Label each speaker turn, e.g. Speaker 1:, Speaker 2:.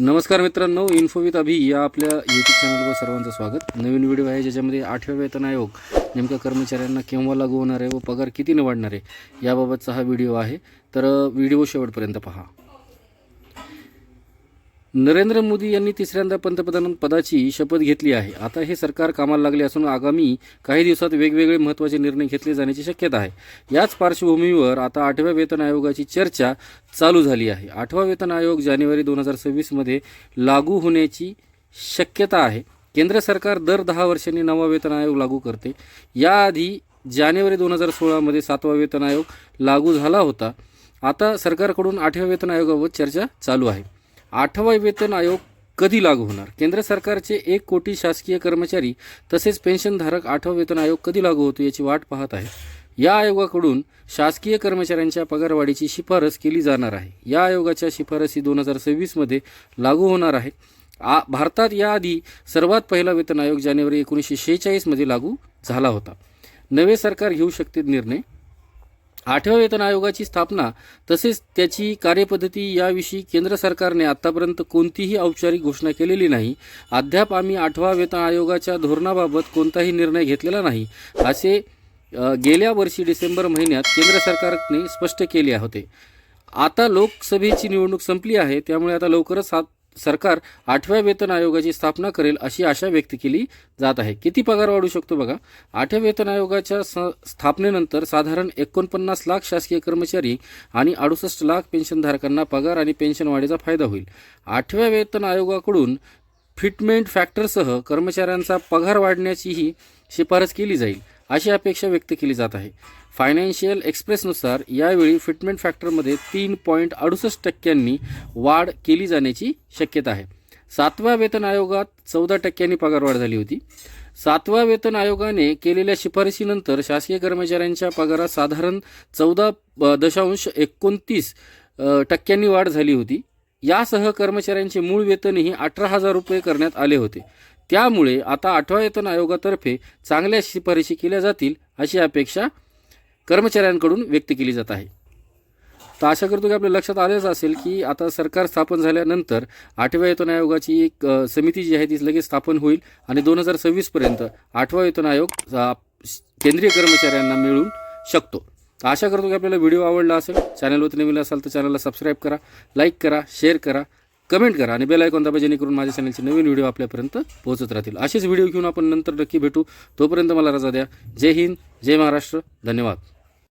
Speaker 1: नमस्कार मित्रांनो info with अभि या आपल्या यूट्यूब चॅनलवर सर्वांचं स्वागत. नवीन व्हिडिओ आहे ज्याच्यामध्ये आठव्या वेतन आयोग नेमक्या कर्मचाऱ्यांना केव्हा लागू होणार आहे व पगार कितीने वाढणार आहे याबाबतचा हा व्हिडिओ आहे. तर uh, व्हिडिओ शेवटपर्यंत पहा. नरेंद्र मोदी यांनी तिसऱ्यांदा पंतप्रधान पदाची शपथ घेतली आहे. आता हे सरकार कामाला लागले असून आगामी काही दिवसात वेगवेगळे महत्त्वाचे निर्णय घेतले जाण्याची शक्यता आहे. याच पार्श्वभूमीवर आता आठव्या वेतन आयोगाची चर्चा चालू झाली आहे. आठवा वेतन आयोग जानेवारी दोन हजार सव्वीसमध्ये लागू होण्याची शक्यता आहे. केंद्र सरकार दर दहा वर्षांनी नवा वेतन आयोग लागू करते. याआधी जानेवारी दोन हजार सोळामध्ये सातवा वेतन आयोग लागू झाला होता. आता सरकारकडून आठव्या वेतन आयोगाबाबत चर्चा चालू आहे. आठवा वेतन आयोग कधी लागू होणार? केंद्र सरकारचे एक कोटी शासकीय कर्मचारी तसेच पेन्शनधारक आठवा वेतन आयोग कधी लागू होतो याची वाट पाहत आहे या आयोगाकडून शासकीय कर्मचाऱ्यांच्या पगारवाढीची शिफारस केली जाणार आहे. या आयोगाच्या शिफारसी दोन हजार सव्वीसमध्ये लागू होणार आहे. आ भारतात याआधी सर्वात पहिला वेतन आयोग जानेवारी एकोणीसशे शेहेचाळीसमध्ये लागू झाला होता. नवे सरकार घेऊ शकते निर्णय? आठव्या वेतन आयोगाची स्थापना तसेच त्याची कार्यपद्धती याविषयी केंद्र सरकारने आतापर्यंत कोणतीही औपचारिक घोषणा केलेली नाही. अद्याप आम्ही आठवा वेतन आयोगाच्या धोरणाबाबत कोणताही निर्णय घेतलेला नाही असे गेल्या वर्षी डिसेंबर महिन्यात केंद्र सरकारने स्पष्ट केले होते. आता लोकसभेची निवडणूक संपली आहे त्यामुळे आता लवकरच सात सरकार आठव्या वेतन आयोगाची स्थापना करेल अशी आशा व्यक्त केली जात आहे. किती पगार वाढू शकतो बघा? आठव्या वेतन आयोगाच्या स स्थापनेनंतर साधारण एकोणपन्नास लाख शासकीय कर्मचारी आणि अडुसष्ट लाख पेन्शनधारकांना पगार आणि पेन्शन वाढीचा फायदा होईल. आठव्या वेतन आयोगाकडून फिटमेंट फॅक्टरसह कर्मचाऱ्यांचा पगार वाढण्याचीही शिफारस केली जाईल. अशी अपेक्षा व्यक्त केली जात आहे. फायनान्शियल एक्सप्रेसनुसार यावेळी फिटमेंट फॅक्टरमध्ये तीन पॉईंट अडुसष्ट टक्क्यांनी वाढ केली जाण्याची शक्यता आहे. सातव्या वेतन आयोगात चौदा टक्क्यांनी पगारवाढ झाली होती. सातव्या वेतन आयोगाने केलेल्या शिफारशीनंतर शासकीय कर्मचाऱ्यांच्या पगारात साधारण चौदा दशांश एकोणतीस टक्क्यांनी वाढ झाली होती. यासह कर्मचाऱ्यांचे मूळ वेतनही अठरा हजार रुपये करण्यात आले होते. त्यामुळे आता आठव्या वेतन आयोगातर्फे चांगल्या शिफारशी केल्या जातील अशी अपेक्षा कर्मचाऱ्यांकडून व्यक्त केली जात आहे. तर आशा करतो की आपल्या लक्षात आलेच असेल की आता सरकार स्थापन झाल्यानंतर आठव्या वेतन आयोगाची एक समिती जी आहे ती लगेच स्थापन होईल आणि दोन हजार सव्वीसपर्यंत आठवा वेतन आयोग केंद्रीय कर्मचाऱ्यांना मिळून शकतो. आशा करतो की आपल्याला व्हिडिओ आवडला असेल चॅनलवरती नवीन असाल तर चॅनलला सबस्क्राईब करा लाईक करा शेअर करा. कमेंट करा आणि बेल आयकॉन दाबा जेणेकरून माझ्या चॅनलचे नवीन व्हिडिओ आपल्यापर्यंत पोहोचत राहतील. असेच व्हिडिओ घेऊन आपण नंतर नक्की भेटू. तोपर्यंत मला रजा द्या. जय हिंद जय महाराष्ट्र. धन्यवाद.